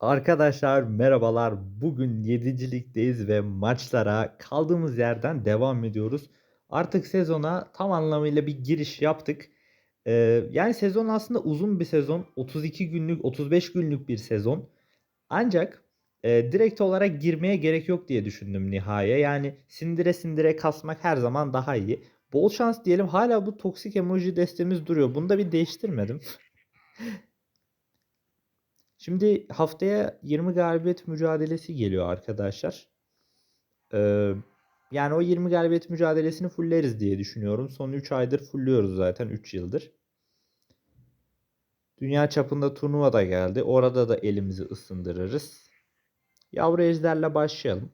Arkadaşlar merhabalar. Bugün 7. ligdeyiz ve maçlara kaldığımız yerden devam ediyoruz. Artık sezona tam anlamıyla bir giriş yaptık. Ee, yani sezon aslında uzun bir sezon. 32 günlük, 35 günlük bir sezon. Ancak e, direkt olarak girmeye gerek yok diye düşündüm nihaya. Yani sindire sindire kasmak her zaman daha iyi. Bol şans diyelim. Hala bu toksik emoji destemiz duruyor. Bunu da bir değiştirmedim. Şimdi haftaya 20 galibiyet mücadelesi geliyor arkadaşlar. Ee, yani o 20 galibiyet mücadelesini fulleriz diye düşünüyorum. Son 3 aydır fulluyoruz zaten 3 yıldır. Dünya çapında turnuva da geldi. Orada da elimizi ısındırırız. Yavru ejderle başlayalım.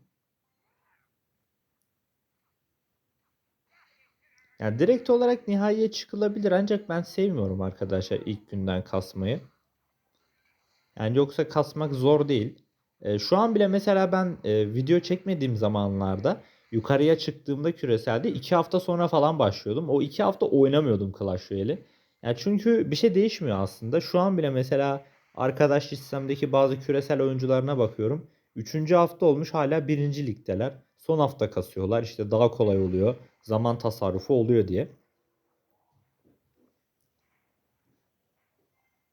Yani direkt olarak nihaiye çıkılabilir ancak ben sevmiyorum arkadaşlar ilk günden kasmayı. Yani yoksa kasmak zor değil. E, şu an bile mesela ben e, video çekmediğim zamanlarda yukarıya çıktığımda küreselde 2 hafta sonra falan başlıyordum. O 2 hafta oynamıyordum Clash Royale'i. Yani çünkü bir şey değişmiyor aslında. Şu an bile mesela arkadaş listemdeki bazı küresel oyuncularına bakıyorum. 3. hafta olmuş hala 1. ligdeler. Son hafta kasıyorlar. İşte daha kolay oluyor. Zaman tasarrufu oluyor diye.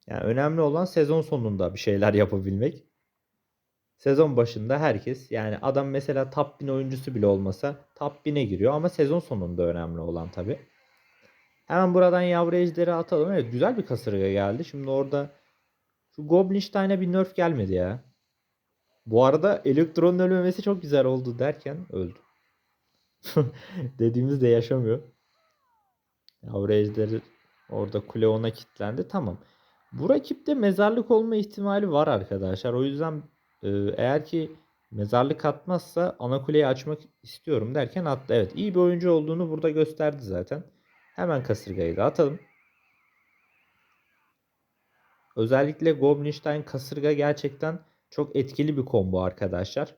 Yani önemli olan sezon sonunda bir şeyler yapabilmek. Sezon başında herkes yani adam mesela top 1000 oyuncusu bile olmasa top 1000'e giriyor ama sezon sonunda önemli olan tabi. Hemen buradan yavru ejderi atalım. Evet güzel bir kasırga geldi. Şimdi orada şu Goblinstein'e bir nerf gelmedi ya. Bu arada elektronun ölmemesi çok güzel oldu derken öldü. Dediğimiz de yaşamıyor. Yavru ejderi orada kule ona kilitlendi. Tamam. Bu rakipte mezarlık olma ihtimali var arkadaşlar. O yüzden e, eğer ki mezarlık atmazsa ana kuleyi açmak istiyorum derken attı. Evet iyi bir oyuncu olduğunu burada gösterdi zaten. Hemen kasırgayı da atalım. Özellikle Goblinstein kasırga gerçekten çok etkili bir combo arkadaşlar.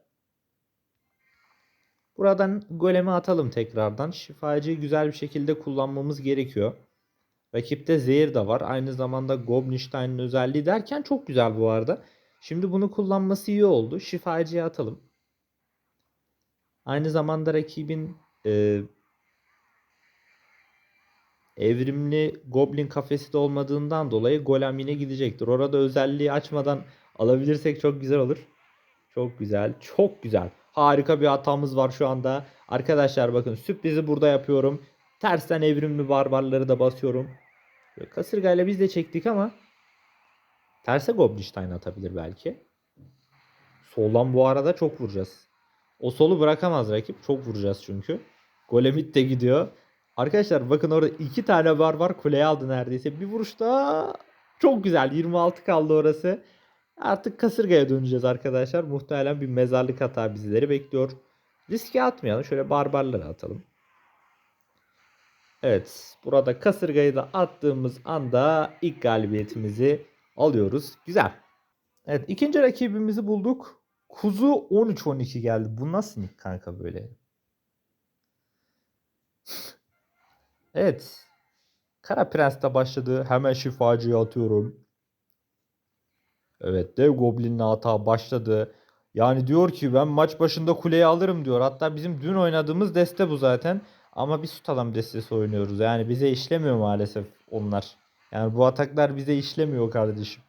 Buradan golemi atalım tekrardan. Şifacıyı güzel bir şekilde kullanmamız gerekiyor. Rakipte zehir de var. Aynı zamanda Goblinstein'in özelliği derken çok güzel bu arada. Şimdi bunu kullanması iyi oldu. Şifacıya atalım. Aynı zamanda rakibin e, evrimli Goblin kafesi de olmadığından dolayı golem yine gidecektir. Orada özelliği açmadan alabilirsek çok güzel olur. Çok güzel. Çok güzel. Harika bir hatamız var şu anda. Arkadaşlar bakın sürprizi burada yapıyorum. Tersten evrimli barbarları da basıyorum. Kasırgayla biz de çektik ama terse Goblinstein atabilir belki. Soldan bu arada çok vuracağız. O solu bırakamaz rakip. Çok vuracağız çünkü. Golemit de gidiyor. Arkadaşlar bakın orada iki tane var var kuleye aldı neredeyse. Bir vuruşta çok güzel. 26 kaldı orası. Artık kasırgaya döneceğiz arkadaşlar. Muhtemelen bir mezarlık hata bizleri bekliyor. Riske atmayalım. Şöyle barbarları atalım. Evet. Burada kasırgayı da attığımız anda ilk galibiyetimizi alıyoruz. Güzel. Evet. ikinci rakibimizi bulduk. Kuzu 13-12 geldi. Bu nasıl kanka böyle? evet. Kara Prens'te başladı. Hemen şifacıyı atıyorum. Evet dev goblinle hata başladı. Yani diyor ki ben maç başında kuleyi alırım diyor. Hatta bizim dün oynadığımız deste bu zaten. Ama bir süt adam destesi oynuyoruz. Yani bize işlemiyor maalesef onlar. Yani bu ataklar bize işlemiyor kardeşim.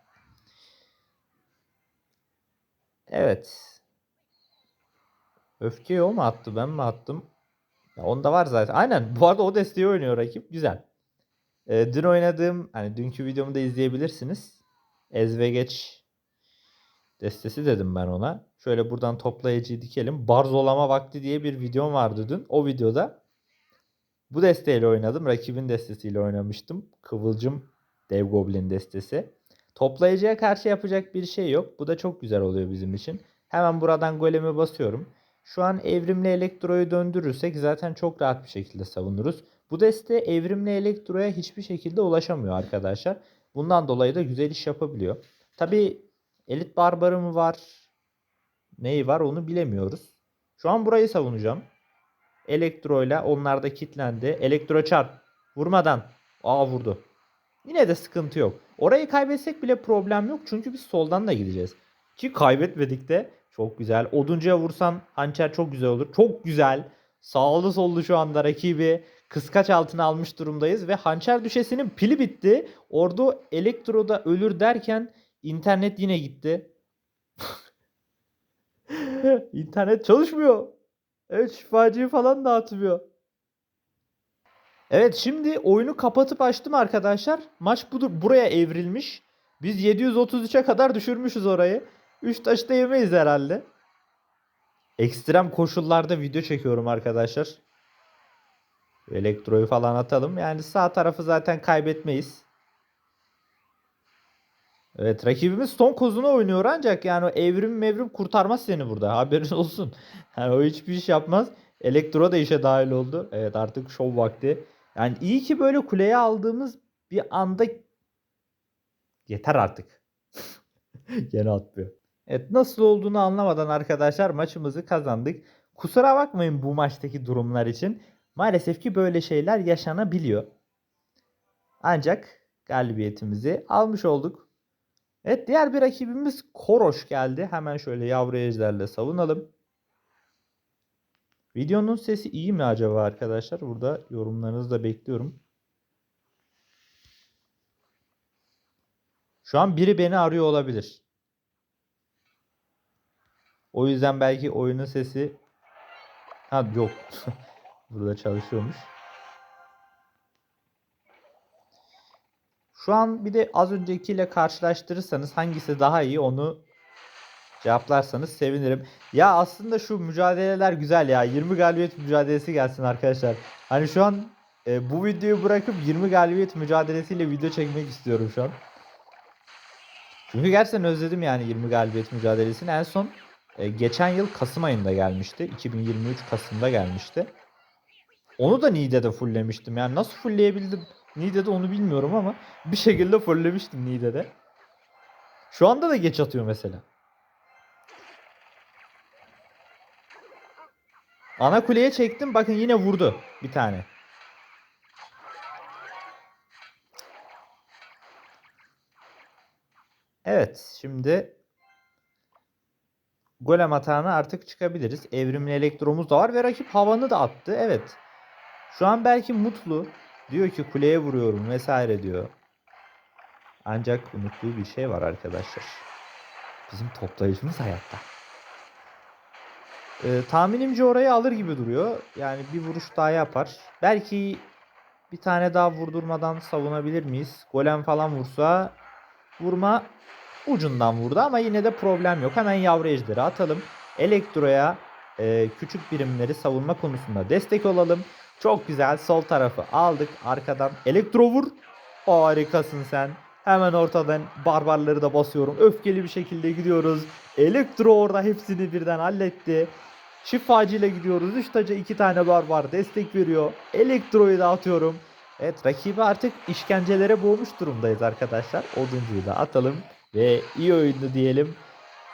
Evet. Öfkeyi o mu attı ben mi attım? Ya onda var zaten. Aynen bu arada o desteği oynuyor rakip. Güzel. Ee, dün oynadığım hani dünkü videomu da izleyebilirsiniz. Ez ve geç destesi dedim ben ona. Şöyle buradan toplayıcıyı dikelim. Barzolama vakti diye bir videom vardı dün. O videoda bu desteğiyle oynadım. Rakibin destesiyle oynamıştım. Kıvılcım Dev Goblin destesi. Toplayıcıya karşı yapacak bir şey yok. Bu da çok güzel oluyor bizim için. Hemen buradan goleme basıyorum. Şu an evrimli elektroyu döndürürsek zaten çok rahat bir şekilde savunuruz. Bu deste evrimli elektroya hiçbir şekilde ulaşamıyor arkadaşlar. Bundan dolayı da güzel iş yapabiliyor. Tabi elit barbarı mı var? Neyi var onu bilemiyoruz. Şu an burayı savunacağım. Elektro ile onlar da kilitlendi. Elektro çarp. Vurmadan. Aa vurdu. Yine de sıkıntı yok. Orayı kaybetsek bile problem yok. Çünkü biz soldan da gideceğiz. Ki kaybetmedik de. Çok güzel. Oduncuya vursan hançer çok güzel olur. Çok güzel. Sağlı sollu şu anda rakibi kıskaç altına almış durumdayız ve hançer düşesinin pili bitti. Ordu elektroda ölür derken internet yine gitti. İnternet çalışmıyor. Evet şifacıyı falan dağıtmıyor. Evet şimdi oyunu kapatıp açtım arkadaşlar. Maç budur buraya evrilmiş. Biz 733'e kadar düşürmüşüz orayı. 3 taş da yemeyiz herhalde. Ekstrem koşullarda video çekiyorum arkadaşlar. Elektroyu falan atalım. Yani sağ tarafı zaten kaybetmeyiz. Evet rakibimiz son kozunu oynuyor ancak yani evrim mevrim kurtarmaz seni burada haberin olsun. Yani o hiçbir iş yapmaz. Elektro da işe dahil oldu. Evet artık şov vakti. Yani iyi ki böyle kuleye aldığımız bir anda yeter artık. Gene atlıyor. Evet nasıl olduğunu anlamadan arkadaşlar maçımızı kazandık. Kusura bakmayın bu maçtaki durumlar için. Maalesef ki böyle şeyler yaşanabiliyor. Ancak galibiyetimizi almış olduk. Evet diğer bir rakibimiz Koroş geldi. Hemen şöyle yavru ejderle savunalım. Videonun sesi iyi mi acaba arkadaşlar? Burada yorumlarınızı da bekliyorum. Şu an biri beni arıyor olabilir. O yüzden belki oyunun sesi ha yok. Burada çalışıyormuş. Şu an bir de az öncekiyle karşılaştırırsanız hangisi daha iyi onu cevaplarsanız sevinirim. Ya aslında şu mücadeleler güzel ya. 20 galibiyet mücadelesi gelsin arkadaşlar. Hani şu an e, bu videoyu bırakıp 20 galibiyet mücadelesiyle video çekmek istiyorum şu an. Çünkü gerçekten özledim yani 20 galibiyet mücadelesini. En son e, geçen yıl Kasım ayında gelmişti. 2023 Kasım'da gelmişti. Onu da Niğde'de fulllemiştim. Yani nasıl fullleyebildim Niğde'de onu bilmiyorum ama bir şekilde fulllemiştim Niğde'de. Şu anda da geç atıyor mesela. Ana kuleye çektim. Bakın yine vurdu bir tane. Evet şimdi golem atağına artık çıkabiliriz. Evrimli elektromuz da var ve rakip havanı da attı. Evet. Şu an belki mutlu. Diyor ki kuleye vuruyorum vesaire diyor. Ancak unuttuğu bir şey var arkadaşlar. Bizim toplayıcımız hayatta. Ee, tahminimce orayı alır gibi duruyor. Yani bir vuruş daha yapar. Belki bir tane daha vurdurmadan savunabilir miyiz? Golem falan vursa vurma ucundan vurdu ama yine de problem yok. Hemen yavru ejderi atalım. Elektro'ya e, küçük birimleri savunma konusunda destek olalım. Çok güzel sol tarafı aldık. Arkadan elektro vur. Harikasın sen. Hemen ortadan barbarları da basıyorum. Öfkeli bir şekilde gidiyoruz. Elektro orada hepsini birden halletti. Şifacı ile gidiyoruz. 3 taca 2 tane barbar destek veriyor. Elektroyu da atıyorum. Evet rakibi artık işkencelere boğmuş durumdayız arkadaşlar. Oduncuyu da atalım. Ve iyi oyundu diyelim.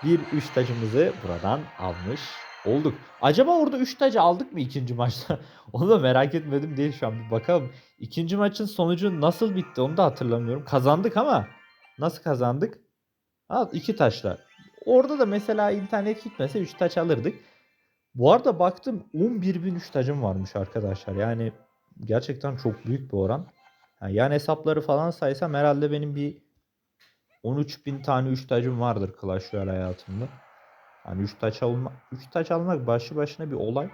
Bir 3 tacımızı buradan almış olduk. Acaba orada 3 tacı aldık mı ikinci maçta? onu da merak etmedim değil şu an bir bakalım. İkinci maçın sonucu nasıl bitti onu da hatırlamıyorum. Kazandık ama nasıl kazandık? Ha, iki taşla. Orada da mesela internet gitmese 3 taç alırdık. Bu arada baktım 11.003 tacım varmış arkadaşlar. Yani gerçekten çok büyük bir oran. Yani yan hesapları falan saysam herhalde benim bir 13.000 tane 3 tacım vardır Clash Royale hayatımda. Yani 3 taç almak 3 taç almak başlı başına bir olay.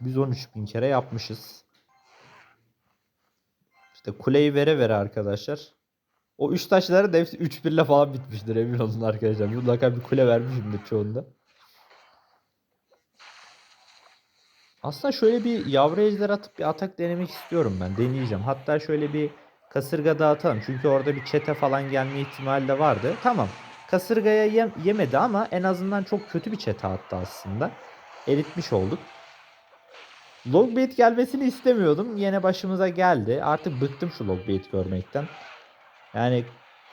Biz 13.000 kere yapmışız. İşte kuleyi vere vere arkadaşlar. O 3 taşları da hepsi 3-1 ile falan bitmiştir emin olun arkadaşlar. Mutlaka bir kule vermişimdir çoğunda. Aslında şöyle bir yavru ejder atıp bir atak denemek istiyorum ben. Deneyeceğim. Hatta şöyle bir kasırga dağıtalım. Çünkü orada bir çete falan gelme ihtimali de vardı. Tamam. Kasırgaya yem yemedi ama en azından çok kötü bir çete attı aslında. Eritmiş olduk. Logbait gelmesini istemiyordum. Yine başımıza geldi. Artık bıktım şu logbait görmekten. Yani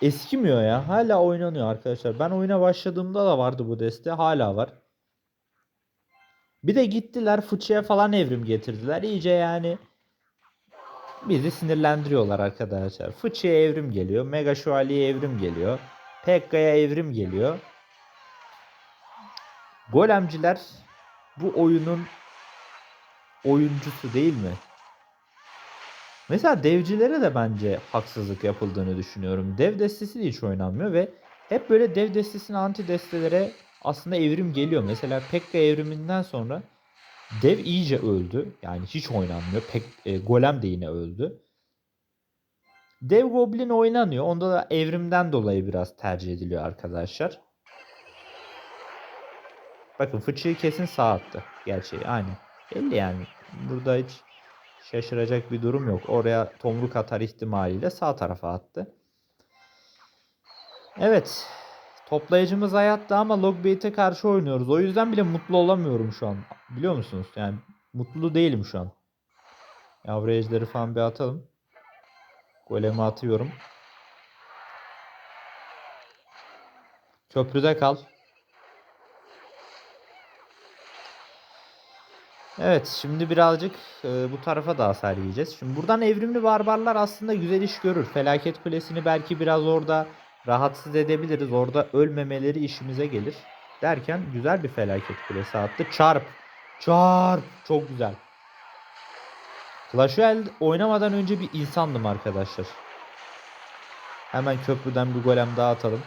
eskimiyor ya. Hala oynanıyor arkadaşlar. Ben oyuna başladığımda da vardı bu deste. Hala var. Bir de gittiler fıçıya falan evrim getirdiler. İyice yani bizi sinirlendiriyorlar arkadaşlar. Fıçıya evrim geliyor. Mega şövalye evrim geliyor. Pekka'ya evrim geliyor. Golemciler bu oyunun oyuncusu değil mi? Mesela devcilere de bence haksızlık yapıldığını düşünüyorum. Dev destesi de hiç oynanmıyor ve hep böyle dev destesine anti destelere aslında evrim geliyor. Mesela Pekka evriminden sonra dev iyice öldü. Yani hiç oynanmıyor. Pek, e, golem de yine öldü. Dev Goblin oynanıyor. Onda da evrimden dolayı biraz tercih ediliyor arkadaşlar. Bakın fıçıyı kesin sağ attı. Gerçeği aynı. Belli yani. Burada hiç şaşıracak bir durum yok. Oraya tomruk atar ihtimaliyle sağ tarafa attı. Evet. Toplayıcımız hayatta ama Logbait'e karşı oynuyoruz. O yüzden bile mutlu olamıyorum şu an. Biliyor musunuz? Yani mutlu değilim şu an. Yavru ejderi falan bir atalım. Golemi atıyorum. Köprüde kal. Evet şimdi birazcık e, bu tarafa da hasar yiyeceğiz. Şimdi buradan evrimli barbarlar aslında güzel iş görür. Felaket kulesini belki biraz orada rahatsız edebiliriz. Orada ölmemeleri işimize gelir. Derken güzel bir felaket kulesi attı. Çarp. Çarp. Çok güzel. Clash oynamadan önce bir insandım arkadaşlar. Hemen köprüden bir golem daha atalım.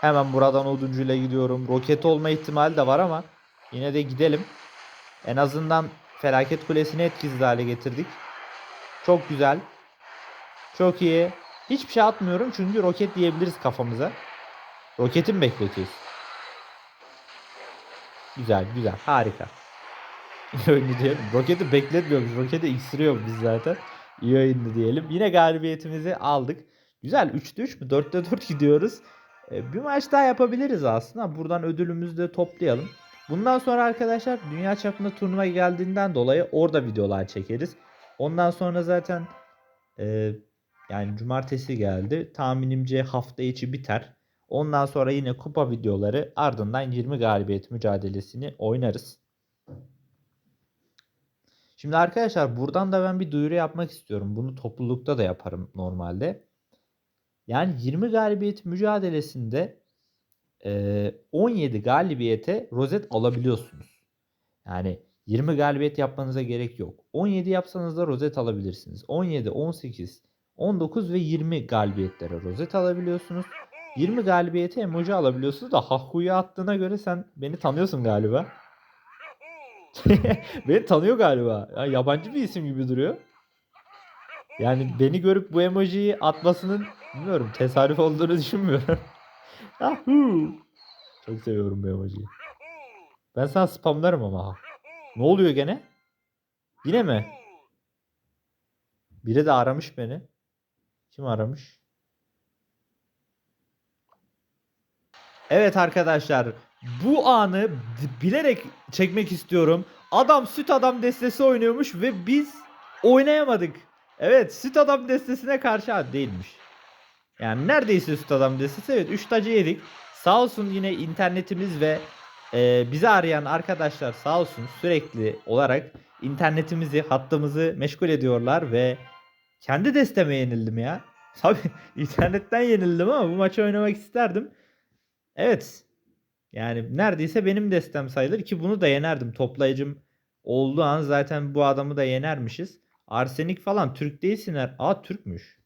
Hemen buradan oduncuyla gidiyorum. Roket olma ihtimali de var ama yine de gidelim. En azından felaket kulesini etkisiz hale getirdik. Çok güzel. Çok iyi. Hiçbir şey atmıyorum çünkü roket diyebiliriz kafamıza. Roketi mi bekletiyoruz? Güzel güzel harika. Oyundu diyelim. Roketi bekletmiyormuş. Roketi iksiriyor biz zaten. İyi oyundu diyelim. Yine galibiyetimizi aldık. Güzel 3'te 3 mü? 4'te 4 gidiyoruz. Ee, bir maç daha yapabiliriz aslında. Buradan ödülümüzü de toplayalım. Bundan sonra arkadaşlar dünya çapında turnuva geldiğinden dolayı orada videolar çekeriz. Ondan sonra zaten e, yani cumartesi geldi. Tahminimce hafta içi biter. Ondan sonra yine kupa videoları ardından 20 galibiyet mücadelesini oynarız. Şimdi arkadaşlar buradan da ben bir duyuru yapmak istiyorum. Bunu toplulukta da yaparım normalde. Yani 20 galibiyet mücadelesinde e, 17 galibiyete rozet alabiliyorsunuz. Yani 20 galibiyet yapmanıza gerek yok. 17 yapsanız da rozet alabilirsiniz. 17, 18, 19 ve 20 galibiyetlere rozet alabiliyorsunuz. 20 galibiyete emoji alabiliyorsunuz da Haku'yu attığına göre sen beni tanıyorsun galiba. beni tanıyor galiba. Ya, yabancı bir isim gibi duruyor. Yani beni görüp bu emojiyi atmasının bilmiyorum tesadüf olduğunu düşünmüyorum. Ahu. Çok seviyorum bu emojiyi. Ben sana spamlarım ama. Ne oluyor gene? Yine mi? Biri de aramış beni. Kim aramış? Evet arkadaşlar bu anı bilerek çekmek istiyorum. Adam süt adam destesi oynuyormuş ve biz oynayamadık. Evet süt adam destesine karşı değilmiş. Yani neredeyse süt adam destesi evet 3 tacı yedik. Sağ olsun yine internetimiz ve e, bizi arayan arkadaşlar sağ olsun sürekli olarak internetimizi hattımızı meşgul ediyorlar ve kendi desteme yenildim ya. Tabi internetten yenildim ama bu maçı oynamak isterdim. Evet. Yani neredeyse benim destem sayılır ki bunu da yenerdim. Toplayıcım olduğu an zaten bu adamı da yenermişiz. Arsenik falan Türk değilsin. her- Aa Türkmüş.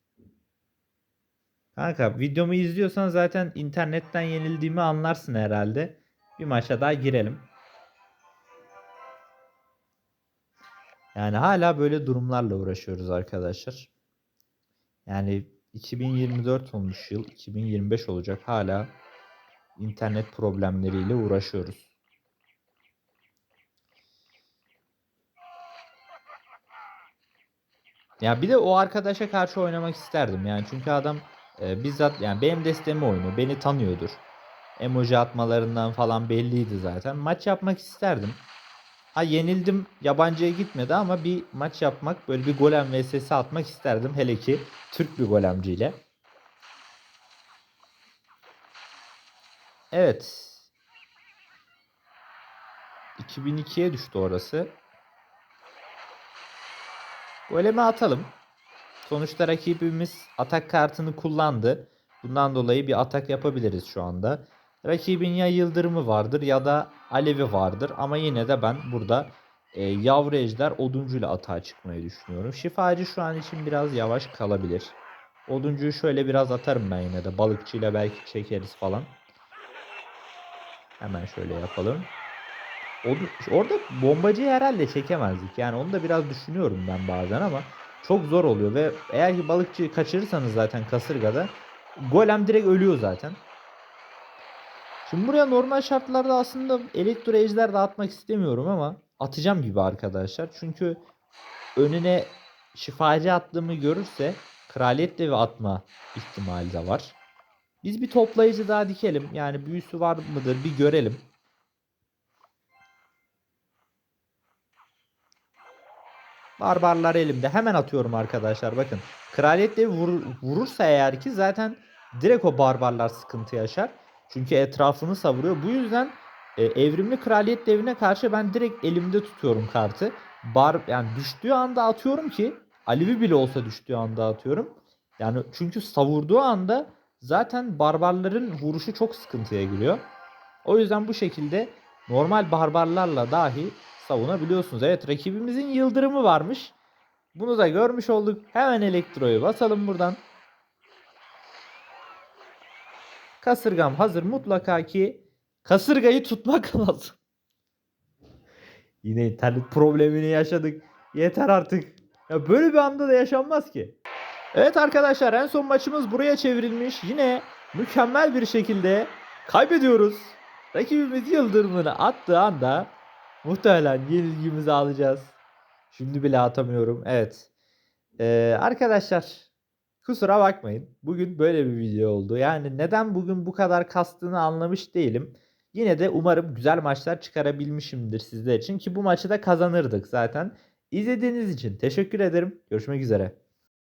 Kanka videomu izliyorsan zaten internetten yenildiğimi anlarsın herhalde. Bir maça daha girelim. Yani hala böyle durumlarla uğraşıyoruz arkadaşlar. Yani 2024 olmuş yıl, 2025 olacak hala internet problemleriyle uğraşıyoruz. Ya bir de o arkadaşa karşı oynamak isterdim yani çünkü adam e, bizzat yani benim destemi oynuyor, beni tanıyordur. Emoji atmalarından falan belliydi zaten. Maç yapmak isterdim. Ha yenildim yabancıya gitmedi ama bir maç yapmak böyle bir golem vs atmak isterdim. Hele ki Türk bir golemciyle. Evet. 2002'ye düştü orası. Golemi atalım. Sonuçta rakibimiz atak kartını kullandı. Bundan dolayı bir atak yapabiliriz şu anda. Rakibin ya yıldırımı vardır ya da alevi vardır. Ama yine de ben burada e, yavru ejder oduncuyla atağa çıkmayı düşünüyorum. Şifacı şu an için biraz yavaş kalabilir. Oduncuyu şöyle biraz atarım ben yine de. Balıkçıyla belki çekeriz falan. Hemen şöyle yapalım. Orada bombacıyı herhalde çekemezdik. Yani onu da biraz düşünüyorum ben bazen ama çok zor oluyor ve eğer ki balıkçıyı kaçırırsanız zaten kasırgada golem direkt ölüyor zaten. Şimdi buraya normal şartlarda aslında elektro ejder de atmak istemiyorum ama atacağım gibi arkadaşlar. Çünkü önüne şifacı attığımı görürse kraliyet devi atma ihtimali de var. Biz bir toplayıcı daha dikelim. Yani büyüsü var mıdır bir görelim. Barbarlar elimde. Hemen atıyorum arkadaşlar. Bakın. Kraliyet devi vurur- vurursa eğer ki zaten direkt o barbarlar sıkıntı yaşar. Çünkü etrafını savuruyor. Bu yüzden e, evrimli kraliyet devine karşı ben direkt elimde tutuyorum kartı. Bar yani düştüğü anda atıyorum ki Alevi bile olsa düştüğü anda atıyorum. Yani çünkü savurduğu anda zaten barbarların vuruşu çok sıkıntıya giriyor. O yüzden bu şekilde normal barbarlarla dahi savunabiliyorsunuz. Evet rakibimizin yıldırımı varmış. Bunu da görmüş olduk. Hemen elektroyu basalım buradan. Kasırgam hazır. Mutlaka ki kasırgayı tutmak lazım. Yine internet problemini yaşadık. Yeter artık. Ya böyle bir anda da yaşanmaz ki. Evet arkadaşlar en son maçımız buraya çevrilmiş. Yine mükemmel bir şekilde kaybediyoruz. Rakibimiz yıldırımını attığı anda muhtemelen yenilgimizi alacağız. Şimdi bile atamıyorum. Evet. Ee, arkadaşlar kusura bakmayın. Bugün böyle bir video oldu. Yani neden bugün bu kadar kastığını anlamış değilim. Yine de umarım güzel maçlar çıkarabilmişimdir sizler için ki bu maçı da kazanırdık zaten. İzlediğiniz için teşekkür ederim. Görüşmek üzere.